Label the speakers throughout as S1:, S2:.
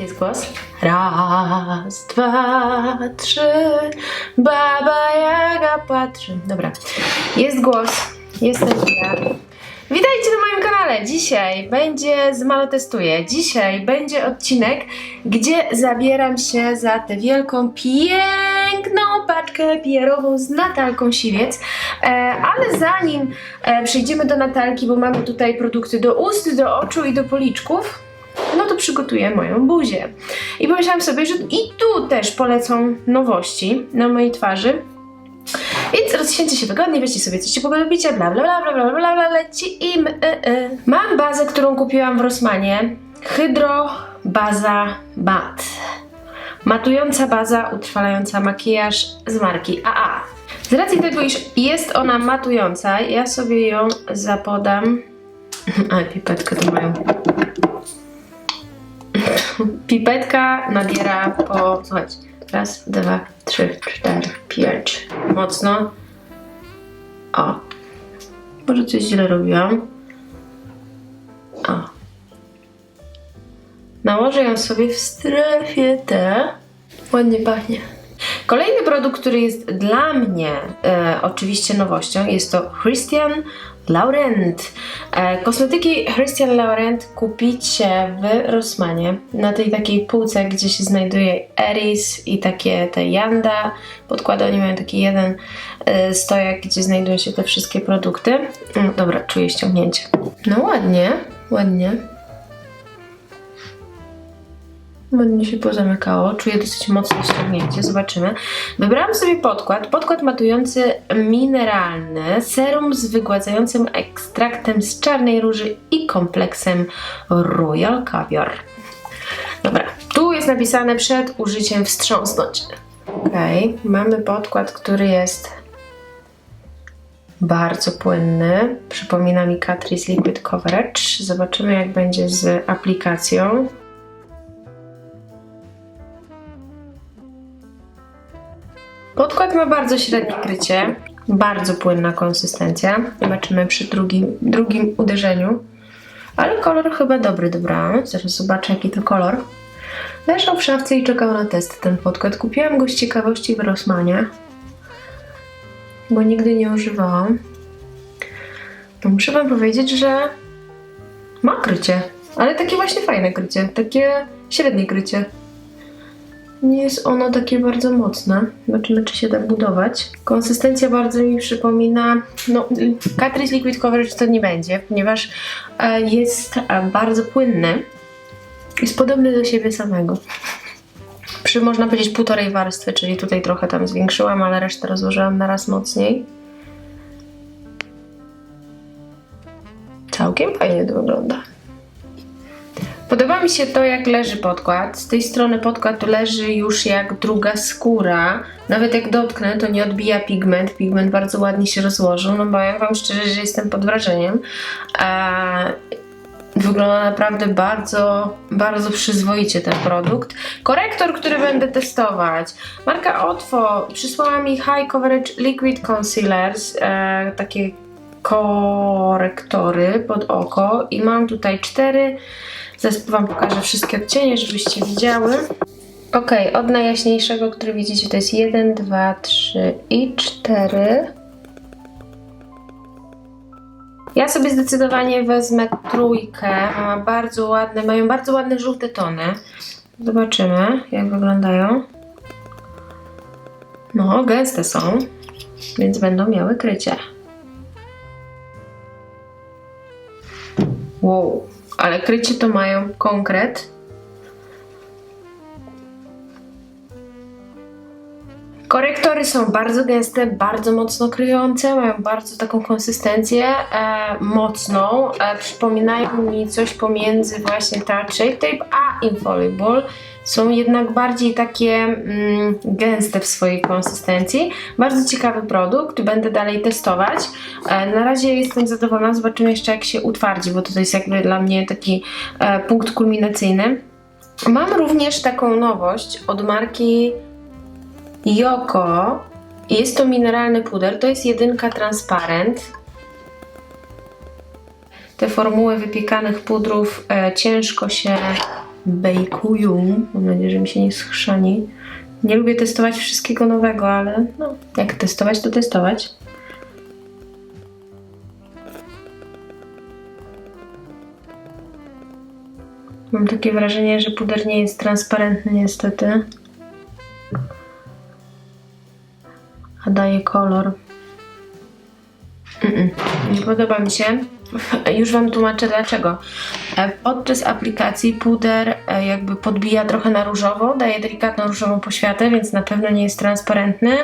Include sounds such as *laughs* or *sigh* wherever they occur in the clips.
S1: Jest głos. Raz, dwa, trzy. Baba Jaga patrzy. Dobra. Jest głos. Jestem ja. Witajcie na moim kanale. Dzisiaj będzie z Malo Testuję. Dzisiaj będzie odcinek, gdzie zabieram się za tę wielką, piękną paczkę PR-ową z Natalką Siwiec. E, ale zanim e, przejdziemy do Natalki, bo mamy tutaj produkty do ust, do oczu i do policzków, przygotuję moją buzię. I pomyślałam sobie, że i tu też polecą nowości na mojej twarzy. Więc rozsiądźcie się wygodnie, weźcie sobie coś do picia, bla bla bla bla bla bla bla, lecimy. Y, y. Mam bazę, którą kupiłam w Rossmanie. Hydro Baza Mat. Matująca baza utrwalająca makijaż z marki AA. Z racji tego, iż jest ona matująca, ja sobie ją zapodam. *laughs* Ale pipetkę to mają. Pipetka nabiera po. Słuchajcie. Raz, dwa, trzy, cztery, pięć. Mocno. O. Może coś źle robiłam. O. Nałożę ją sobie w strefie T. Ładnie pachnie. Kolejny produkt, który jest dla mnie e, oczywiście nowością, jest to Christian Laurent. E, kosmetyki Christian Laurent kupicie w Rossmanie, na tej takiej półce, gdzie się znajduje Eris i takie te Yanda. Podkłady oni mają taki jeden e, stojak, gdzie znajdują się te wszystkie produkty. Mm, dobra, czuję ściągnięcie. No ładnie, ładnie. Ładnie się pozamykało. Czuję dosyć mocne ściągnięcie. Zobaczymy. Wybrałam sobie podkład. Podkład matujący mineralny. Serum z wygładzającym ekstraktem z czarnej róży i kompleksem Royal Caviar. Dobra. Tu jest napisane przed użyciem wstrząsnąć. Okej. Mamy podkład, który jest bardzo płynny. Przypomina mi Catrice Liquid Coverage. Zobaczymy jak będzie z aplikacją. Podkład ma bardzo średnie krycie, bardzo płynna konsystencja. Zobaczymy przy drugim, drugim uderzeniu. Ale kolor chyba dobry dobrałam. Zaraz zobaczę jaki to kolor. Leżał w szafce i czekał na test ten podkład. Kupiłam go z ciekawości w Rossmanie, bo nigdy nie używałam. Muszę wam powiedzieć, że ma krycie, ale takie właśnie fajne krycie, takie średnie krycie. Nie jest ono takie bardzo mocne. Zobaczymy, czy się da budować. Konsystencja bardzo mi przypomina. No, Catrice Liquid Coverage to nie będzie, ponieważ e, jest e, bardzo płynny. Jest podobny do siebie samego. Przy można powiedzieć półtorej warstwy, czyli tutaj trochę tam zwiększyłam, ale resztę rozłożyłam na raz mocniej. Całkiem fajnie to wygląda. Podoba mi się to, jak leży podkład. Z tej strony podkład leży już jak druga skóra. Nawet jak dotknę, to nie odbija pigment. Pigment bardzo ładnie się rozłożył. No powiem Wam szczerze, że jestem pod wrażeniem. Wygląda naprawdę bardzo, bardzo przyzwoicie ten produkt. Korektor, który będę testować. Marka Otwo przysłała mi High Coverage Liquid Concealers. Eee, takie korektory pod oko. I mam tutaj cztery Zaraz Wam pokażę wszystkie odcienie, żebyście widziały. Ok, od najjaśniejszego, który widzicie, to jest 1, 2, 3 i 4. Ja sobie zdecydowanie wezmę trójkę. Ma bardzo ładne, mają bardzo ładne żółte tony. Zobaczymy, jak wyglądają. No, gęste są, więc będą miały krycie. Wow ale krycie to mają konkret. Korektory są bardzo gęste, bardzo mocno kryjące, mają bardzo taką konsystencję e, mocną. E, przypominają mi coś pomiędzy właśnie Touch Shape Tape a Infallible. Są jednak bardziej takie mm, gęste w swojej konsystencji. Bardzo ciekawy produkt, będę dalej testować. E, na razie jestem zadowolona, zobaczymy jeszcze jak się utwardzi, bo to jest jakby dla mnie taki e, punkt kulminacyjny. Mam również taką nowość od marki Joko. Jest to mineralny puder, to jest jedynka transparent. Te formuły wypiekanych pudrów e, ciężko się bejkują. Mam nadzieję, że mi się nie schrzani. Nie lubię testować wszystkiego nowego, ale no, jak testować, to testować. Mam takie wrażenie, że puder nie jest transparentny niestety. A daje kolor. Mm-mm, nie podoba mi się. Już Wam tłumaczę dlaczego. E, Podczas aplikacji puder e, jakby podbija trochę na różowo, daje delikatną różową poświatę, więc na pewno nie jest transparentny.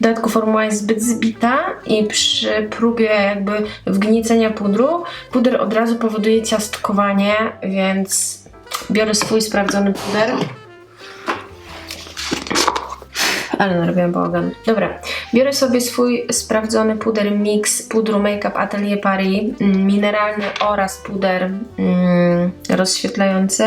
S1: W dodatku formuła jest zbyt zbita i przy próbie jakby wgniecenia pudru, puder od razu powoduje ciastkowanie, więc biorę swój sprawdzony puder. Ale narobiłam bałagan. Dobra, biorę sobie swój sprawdzony puder mix pudru Makeup Atelier Paris, mm, mineralny oraz puder mm, rozświetlający.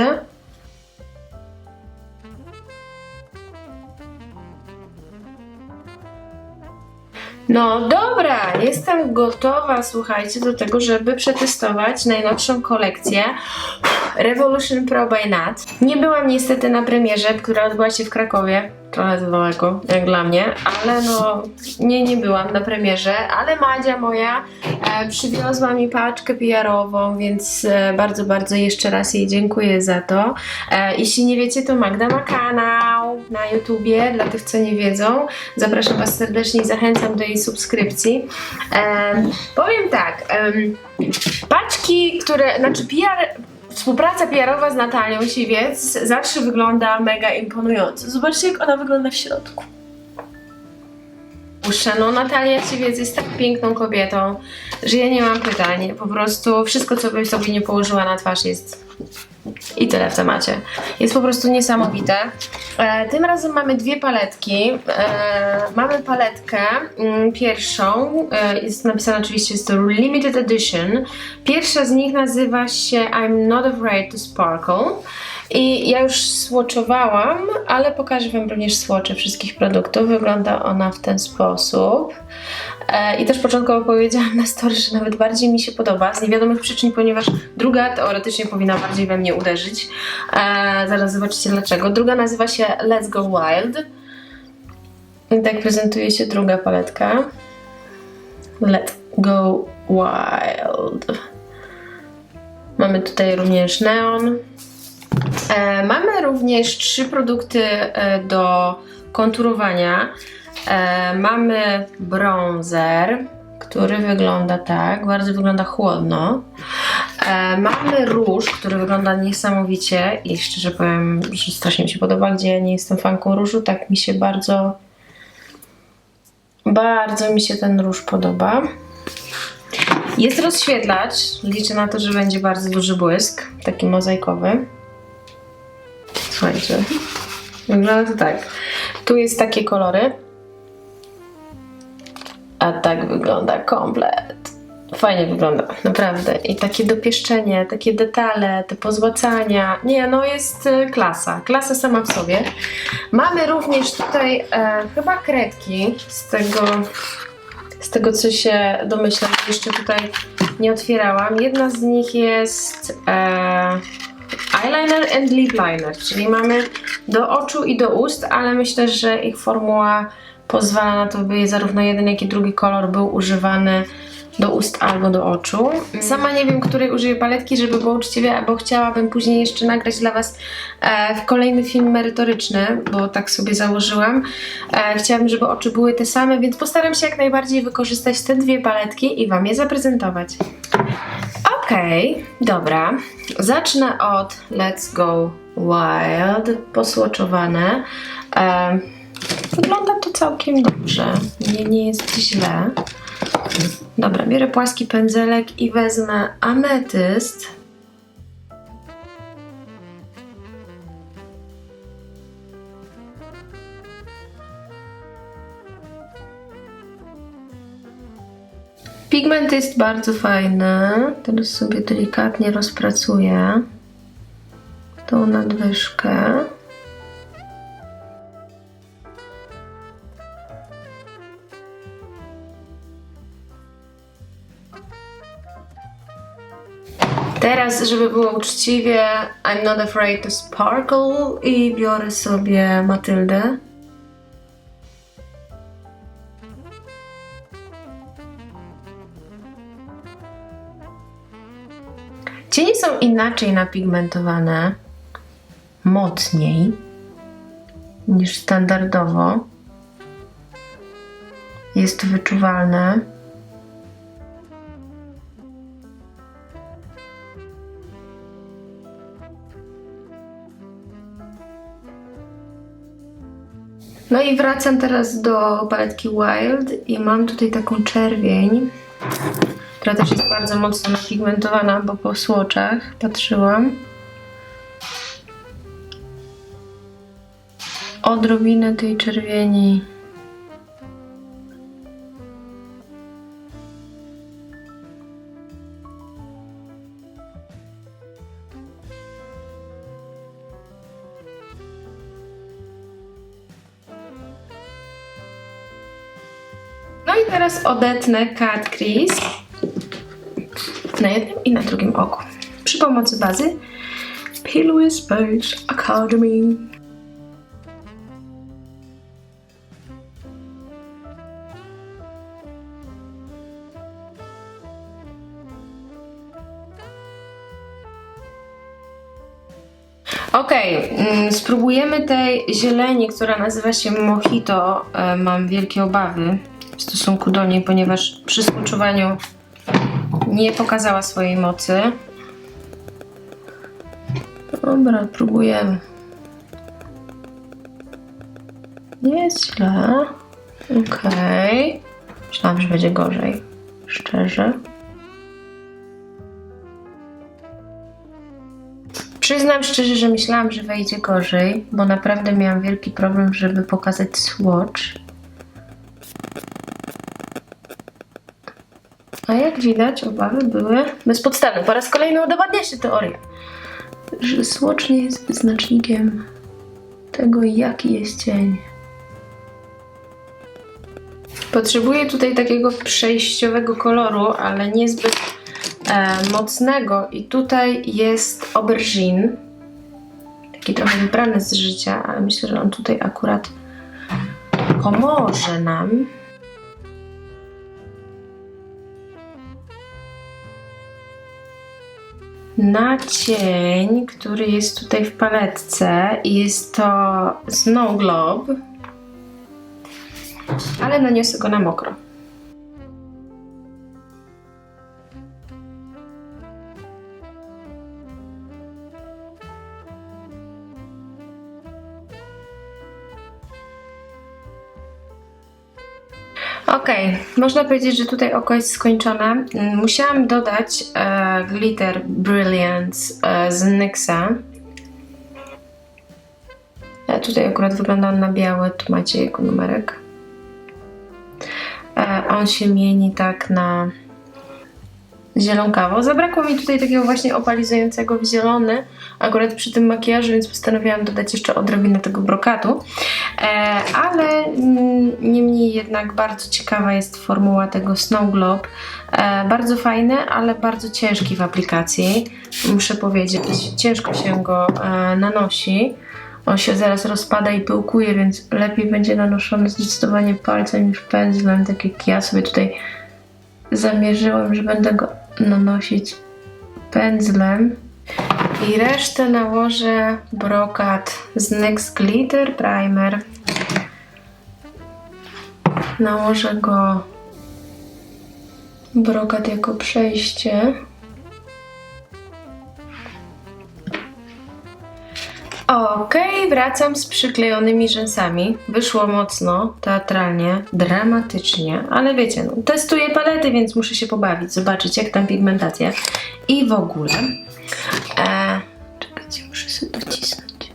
S1: No dobra, jestem gotowa, słuchajcie, do tego, żeby przetestować najnowszą kolekcję Revolution Pro by Nat. Nie byłam niestety na premierze, która odbyła się w Krakowie, daleko, jak dla mnie, ale no nie, nie byłam na premierze, ale Madzia moja e, przywiozła mi paczkę PR-ową, więc e, bardzo, bardzo jeszcze raz jej dziękuję za to. E, jeśli nie wiecie, to Magda ma kanał na YouTubie, dla tych, co nie wiedzą. Zapraszam Was serdecznie i zachęcam do jej subskrypcji. E, powiem tak, em, paczki, które, znaczy PR, Współpraca PR-owa z Natalią Siwiec zawsze wygląda mega imponująco. Zobaczcie, jak ona wygląda w środku. No Natalia Siwiec jest tak piękną kobietą, że ja nie mam pytań. Po prostu wszystko, co bym sobie nie położyła na twarz jest... I tyle w temacie. Jest po prostu niesamowite. E, tym razem mamy dwie paletki. E, mamy paletkę mm, pierwszą, e, jest napisane oczywiście, jest to limited edition. Pierwsza z nich nazywa się I'm not afraid to sparkle. I ja już swatchowałam, ale pokażę Wam również swatche wszystkich produktów. Wygląda ona w ten sposób. E, I też początkowo powiedziałam na story, że nawet bardziej mi się podoba z niewiadomych przyczyn, ponieważ druga teoretycznie powinna bardziej we mnie uderzyć. E, zaraz zobaczycie dlaczego. Druga nazywa się Let's Go Wild. I tak prezentuje się druga paletka. Let's Go Wild. Mamy tutaj również neon. E, mamy również trzy produkty do konturowania. E, mamy bronzer, który wygląda tak, bardzo wygląda chłodno. E, mamy róż, który wygląda niesamowicie i szczerze powiem, że strasznie mi się podoba, gdzie ja nie jestem fanką różu, tak mi się bardzo bardzo mi się ten róż podoba. Jest rozświetlacz, liczę na to, że będzie bardzo duży błysk, taki mozaikowy. Słuchajcie, wygląda to tak. Tu jest takie kolory, a tak wygląda komplet. Fajnie wygląda, naprawdę. I takie dopieszczenie, takie detale, te pozłacania. Nie, no jest e, klasa. Klasa sama w sobie. Mamy również tutaj e, chyba kredki z tego, z tego co się domyślam. Jeszcze tutaj nie otwierałam. Jedna z nich jest e, eyeliner and lip liner, czyli mamy do oczu i do ust, ale myślę, że ich formuła pozwala na to, by zarówno jeden, jak i drugi kolor był używany do ust albo do oczu. Sama nie wiem, której użyję paletki, żeby było uczciwie, bo chciałabym później jeszcze nagrać dla Was e, kolejny film merytoryczny, bo tak sobie założyłam. E, chciałabym, żeby oczy były te same, więc postaram się jak najbardziej wykorzystać te dwie paletki i Wam je zaprezentować. Okej, dobra. Zacznę od Let's Go Wild, posłoczowane. E, wygląda to całkiem dobrze, nie, nie jest źle. Dobra, biorę płaski pędzelek i wezmę ametyst. Pigment jest bardzo fajny. Teraz sobie delikatnie rozpracuję tą nadwyżkę. Teraz, żeby było uczciwie, I'm not afraid to sparkle i biorę sobie Matyldę. Cienie są inaczej napigmentowane, mocniej niż standardowo. Jest to wyczuwalne. No i wracam teraz do paletki Wild i mam tutaj taką czerwień, która też jest bardzo mocno napigmentowana, bo po słoczach patrzyłam. Odrobinę tej czerwieni. Odetnę Cat Crease na jednym i na drugim oku. Przy pomocy bazy Pillowy Space Academy. Okej, mm, spróbujemy tej zieleni, która nazywa się Mojito. E, Mam wielkie obawy w stosunku do niej, ponieważ przy smuczowaniu nie pokazała swojej mocy. Dobra, próbujemy. Nie źle. Okej. Myślałam, że będzie gorzej. Szczerze. Przyznam szczerze, że myślałam, że wejdzie gorzej, bo naprawdę miałam wielki problem, żeby pokazać swatch. Jak widać, obawy były bezpodstawne. Po raz kolejny udowadnia się teoria, że swatch nie jest wyznacznikiem tego, jaki jest cień. Potrzebuję tutaj takiego przejściowego koloru, ale niezbyt e, mocnego. I tutaj jest aubergine. Taki trochę wybrany z życia, ale myślę, że on tutaj akurat pomoże nam. Na cień, który jest tutaj w paletce, jest to Snow Globe, ale naniosę go na mokro. Okej, można powiedzieć, że tutaj oko jest skończone. Musiałam dodać e, glitter Brilliance e, z NYXa. E, tutaj akurat wygląda on na biały, tu macie jego numerek. E, on się mieni tak na zielonkawo. Zabrakło mi tutaj takiego właśnie opalizującego w zielony, akurat przy tym makijażu, więc postanowiłam dodać jeszcze odrobinę tego brokatu. E, ale niemniej jednak bardzo ciekawa jest formuła tego Snow Globe. E, bardzo fajny, ale bardzo ciężki w aplikacji, muszę powiedzieć. Ciężko się go e, nanosi. On się zaraz rozpada i pyłkuje, więc lepiej będzie nanoszony zdecydowanie palcem niż pędzlem, tak jak ja sobie tutaj zamierzyłam, że będę go nanosić pędzlem. I resztę nałożę brokat z NYX Glitter Primer. Nałożę go brokat jako przejście. Okej, wracam z przyklejonymi rzęsami. Wyszło mocno, teatralnie, dramatycznie, ale wiecie, no, testuję palety, więc muszę się pobawić, zobaczyć jak tam pigmentacja i w ogóle. E, czekajcie, muszę sobie docisnąć.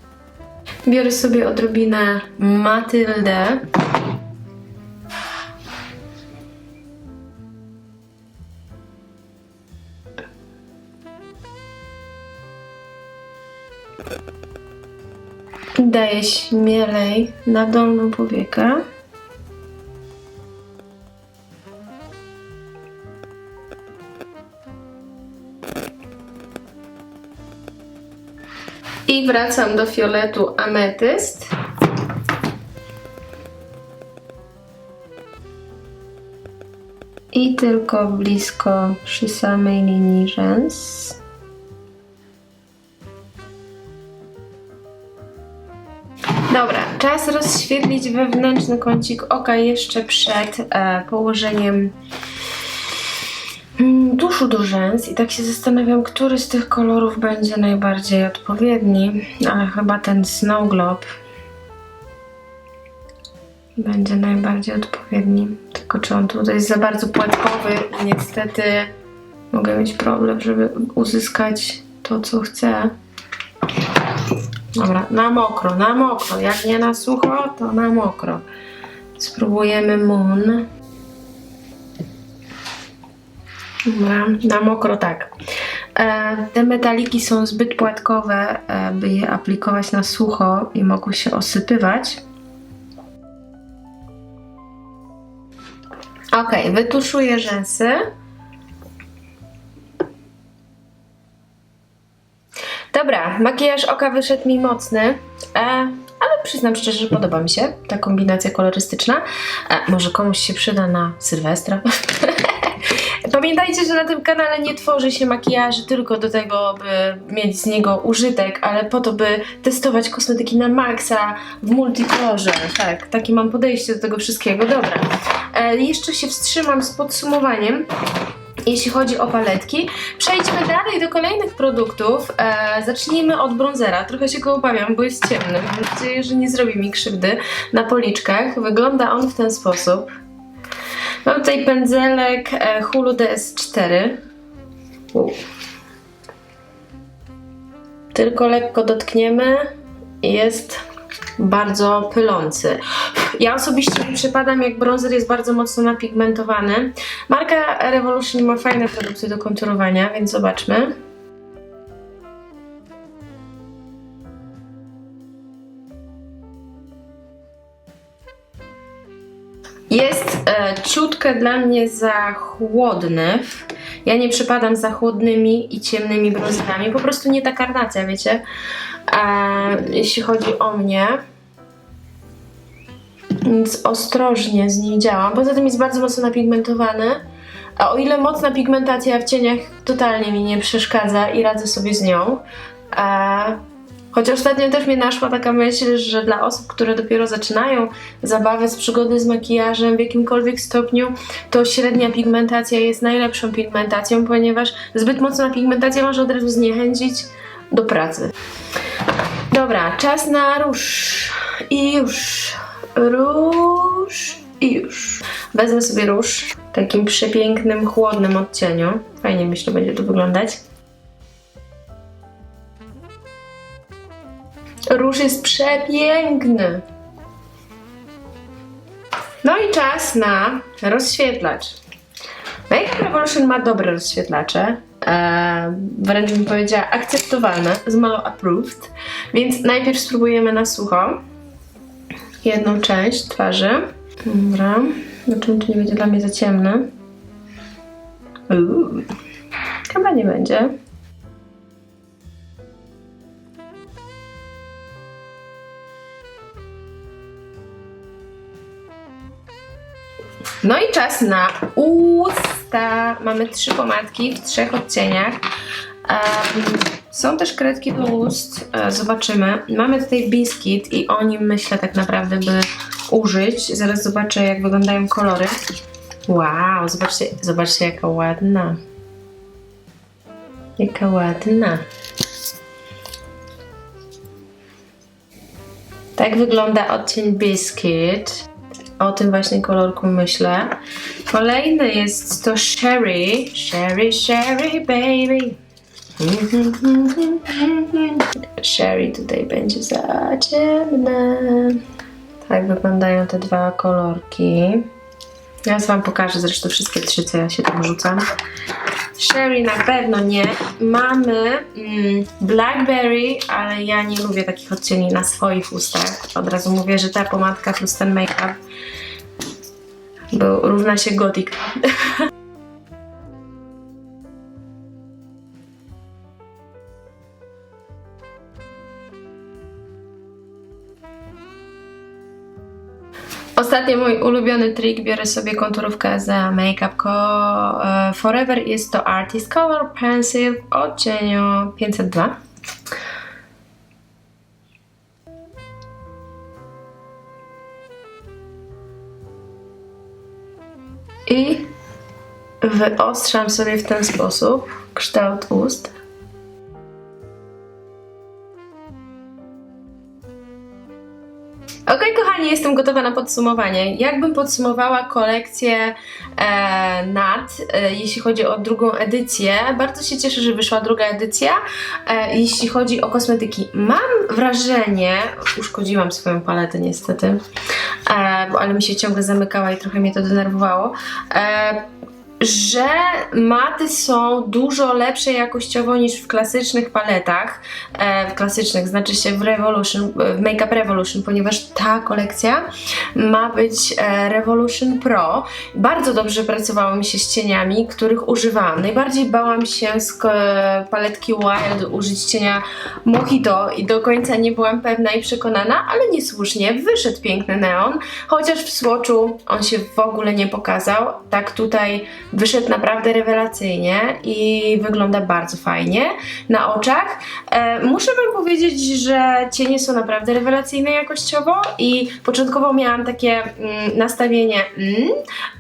S1: Biorę sobie odrobinę Matyldę. Daję śmielej na dolną powiekę. I wracam do fioletu ametyst. I tylko blisko przy samej linii rzęs. Dobra, czas rozświetlić wewnętrzny kącik oka jeszcze przed e, położeniem mm, tuszu do rzęs i tak się zastanawiam, który z tych kolorów będzie najbardziej odpowiedni, ale chyba ten Snow Globe będzie najbardziej odpowiedni. Tylko czy on tutaj jest za bardzo płatkowy i niestety mogę mieć problem, żeby uzyskać to, co chcę. Dobra, na mokro, na mokro. Jak nie na sucho, to na mokro. Spróbujemy Moon. Dobra, na mokro tak. E, te metaliki są zbyt płatkowe, e, by je aplikować na sucho i mogły się osypywać. Ok, wytuszuję rzęsy. Dobra, makijaż oka wyszedł mi mocny, e, ale przyznam szczerze, że podoba mi się ta kombinacja kolorystyczna. E, może komuś się przyda na Sylwestra. *laughs* Pamiętajcie, że na tym kanale nie tworzy się makijaży tylko do tego, by mieć z niego użytek, ale po to, by testować kosmetyki na maksa w multikolorze. Tak, takie mam podejście do tego wszystkiego. Dobra, e, jeszcze się wstrzymam z podsumowaniem jeśli chodzi o paletki. Przejdźmy dalej do kolejnych produktów. E, zacznijmy od bronzera. Trochę się go obawiam, bo jest ciemny. Mam nadzieję, że nie zrobi mi krzywdy na policzkach. Wygląda on w ten sposób. Mam tutaj pędzelek e, Hulu DS4. U. Tylko lekko dotkniemy jest bardzo pylący. Ja osobiście nie przypadam, jak bronzer jest bardzo mocno napigmentowany. Marka Revolution ma fajne produkty do konturowania, więc zobaczmy. Jest e, ciutkę dla mnie za chłodny. Ja nie przypadam za chłodnymi i ciemnymi bronzerami. Po prostu nie ta karnacja, wiecie? E, jeśli chodzi o mnie. Więc ostrożnie z nim działam. Poza tym jest bardzo mocno napigmentowany. A o ile mocna pigmentacja w cieniach totalnie mi nie przeszkadza i radzę sobie z nią. E, Choć ostatnio też mnie naszła taka myśl, że dla osób, które dopiero zaczynają zabawę z przygody z makijażem w jakimkolwiek stopniu, to średnia pigmentacja jest najlepszą pigmentacją, ponieważ zbyt mocna pigmentacja może od razu zniechęcić do pracy. Dobra, czas na róż. I już. Róż. I już. Wezmę sobie róż w takim przepięknym, chłodnym odcieniu. Fajnie myślę, będzie to wyglądać. Róż jest przepiękny. No i czas na rozświetlacz. Makeup Revolution ma dobre rozświetlacze. E, wręcz bym powiedziała akceptowalne, z Malo approved. Więc najpierw spróbujemy na sucho jedną część twarzy. Dobra. Zobaczymy, czy nie będzie dla mnie za ciemny. Uuu. Chyba nie będzie. No i czas na usta. Mamy trzy pomadki w trzech odcieniach. Em, są też kredki do ust. E, zobaczymy. Mamy tutaj biskit i o nim myślę tak naprawdę, by użyć. Zaraz zobaczę, jak wyglądają kolory. Wow, zobaczcie, zobaczcie jaka ładna. Jaka ładna. Tak wygląda odcień Biscuit. O tym właśnie kolorku myślę. Kolejny jest to Sherry. Sherry, Sherry, baby. Sherry tutaj będzie za ciemne. Tak wyglądają te dwa kolorki. Ja wam pokażę zresztą wszystkie trzy, co ja się tam rzucam. Sherry na pewno nie. Mamy mm, Blackberry, ale ja nie lubię takich odcieni na swoich ustach. Od razu mówię, że ta pomadka plus ten make-up bo równa się Gothic. *laughs* Ostatnio mój ulubiony trik, biorę sobie konturówkę za Makeup Co e, Forever. Jest to Artist Color Pencil w odcieniu 502. I wyostrzam sobie w ten sposób kształt ust. Kochani, jestem gotowa na podsumowanie. Jakbym podsumowała kolekcję e, NAT, e, jeśli chodzi o drugą edycję, bardzo się cieszę, że wyszła druga edycja. E, jeśli chodzi o kosmetyki, mam wrażenie, uszkodziłam swoją paletę niestety, e, bo, ale mi się ciągle zamykała i trochę mnie to denerwowało. E, że maty są dużo lepsze jakościowo niż w klasycznych paletach. E, w klasycznych, znaczy się w Revolution, w Makeup Revolution, ponieważ ta kolekcja ma być e, Revolution Pro. Bardzo dobrze pracowało mi się z cieniami, których używałam. Najbardziej bałam się z paletki Wild użyć cienia Mojito i do końca nie byłam pewna i przekonana, ale niesłusznie wyszedł piękny neon, chociaż w swatchu on się w ogóle nie pokazał. Tak tutaj wyszedł naprawdę rewelacyjnie i wygląda bardzo fajnie na oczach. E, muszę Wam powiedzieć, że cienie są naprawdę rewelacyjne jakościowo i początkowo miałam takie mm, nastawienie, mm,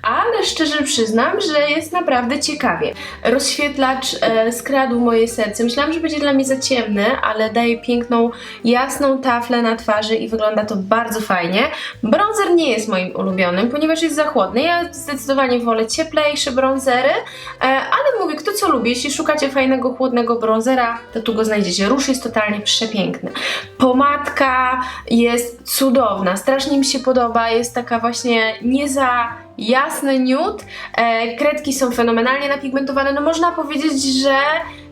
S1: ale szczerze przyznam, że jest naprawdę ciekawie. Rozświetlacz e, skradł moje serce. Myślałam, że będzie dla mnie za ciemny, ale daje piękną, jasną taflę na twarzy i wygląda to bardzo fajnie. Bronzer nie jest moim ulubionym, ponieważ jest za chłodny. Ja zdecydowanie wolę cieplejsze bronzery, e, ale mówię, kto co lubi. Jeśli szukacie fajnego, chłodnego bronzera, to tu go znajdziecie. Róż jest totalnie przepiękny. Pomadka jest cudowna, strasznie mi się podoba, jest taka właśnie nie za jasny nude. Kredki są fenomenalnie napigmentowane. No można powiedzieć, że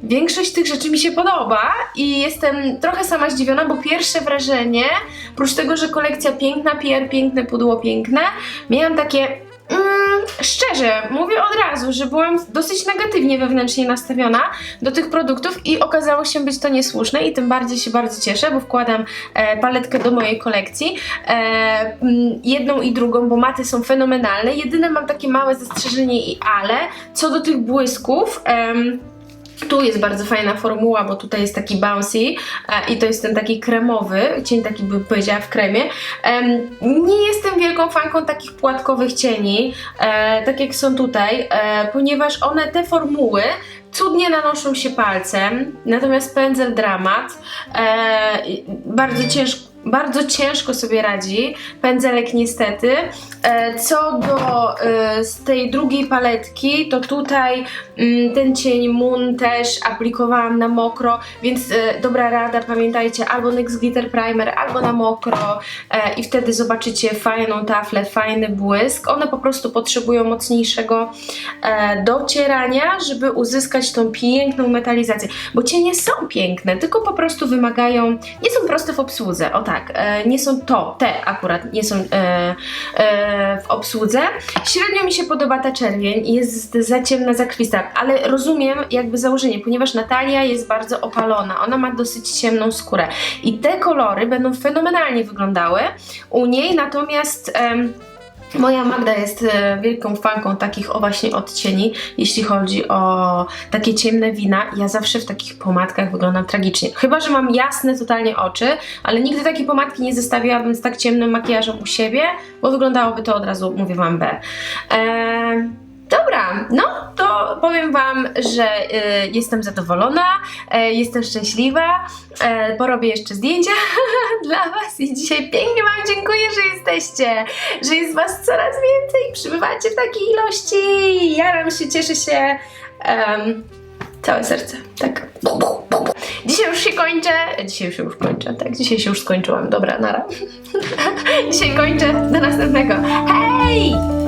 S1: większość tych rzeczy mi się podoba i jestem trochę sama zdziwiona, bo pierwsze wrażenie, oprócz tego, że kolekcja piękna, PR piękne, pudło piękne, miałam takie szczerze, mówię od razu, że byłam dosyć negatywnie wewnętrznie nastawiona do tych produktów i okazało się być to niesłuszne i tym bardziej się bardzo cieszę, bo wkładam e, paletkę do mojej kolekcji, e, jedną i drugą, bo maty są fenomenalne. Jedyne mam takie małe zastrzeżenie i ale, co do tych błysków, em, tu jest bardzo fajna formuła, bo tutaj jest taki bouncy e, i to jest ten taki kremowy, cień taki by powiedziała w kremie. Em, nie jestem wielką fanką takich płatkowych cieni, e, tak jak są tutaj, e, ponieważ one, te formuły, cudnie nanoszą się palcem, natomiast pędzel dramat, bardzo ciężko bardzo ciężko sobie radzi, pędzelek niestety. E, Co do e, z tej drugiej paletki, to tutaj mm, ten cień Moon też aplikowałam na mokro, więc e, dobra rada, pamiętajcie, albo NYX Glitter Primer, albo na mokro i wtedy zobaczycie fajną taflę, fajny błysk. One po prostu potrzebują mocniejszego docierania, żeby uzyskać tą piękną metalizację, bo cienie są piękne, tylko po prostu wymagają, nie są proste w obsłudze, o tak, e, nie są to, te akurat nie są e, e, w obsłudze. Średnio mi się podoba ta czerwień, jest za ciemna, za krwista, ale rozumiem jakby założenie, ponieważ Natalia jest bardzo opalona, ona ma dosyć ciemną skórę i te kolory będą fenomenalnie wyglądały u niej, natomiast... Moja Magda jest e, wielką fanką takich o właśnie odcieni, jeśli chodzi o takie ciemne wina. Ja zawsze w takich pomadkach wyglądam tragicznie. Chyba, że mam jasne totalnie oczy, ale nigdy takiej pomadki nie zestawiłabym z tak ciemnym makijażem u siebie, bo wyglądałoby to od razu, mówię wam, B. Eee, Dobra, no to powiem Wam, że y, jestem zadowolona, e, jestem szczęśliwa, e, porobię jeszcze zdjęcia *laughs* dla Was i dzisiaj pięknie Wam dziękuję, że jesteście, że jest Was coraz więcej, przybywacie w takiej ilości, jaram się, cieszę się, em, całe serce, tak. Dzisiaj już się kończę, dzisiaj się już kończę, tak, dzisiaj się już skończyłam, dobra, nara. *laughs* dzisiaj kończę, do następnego, hej!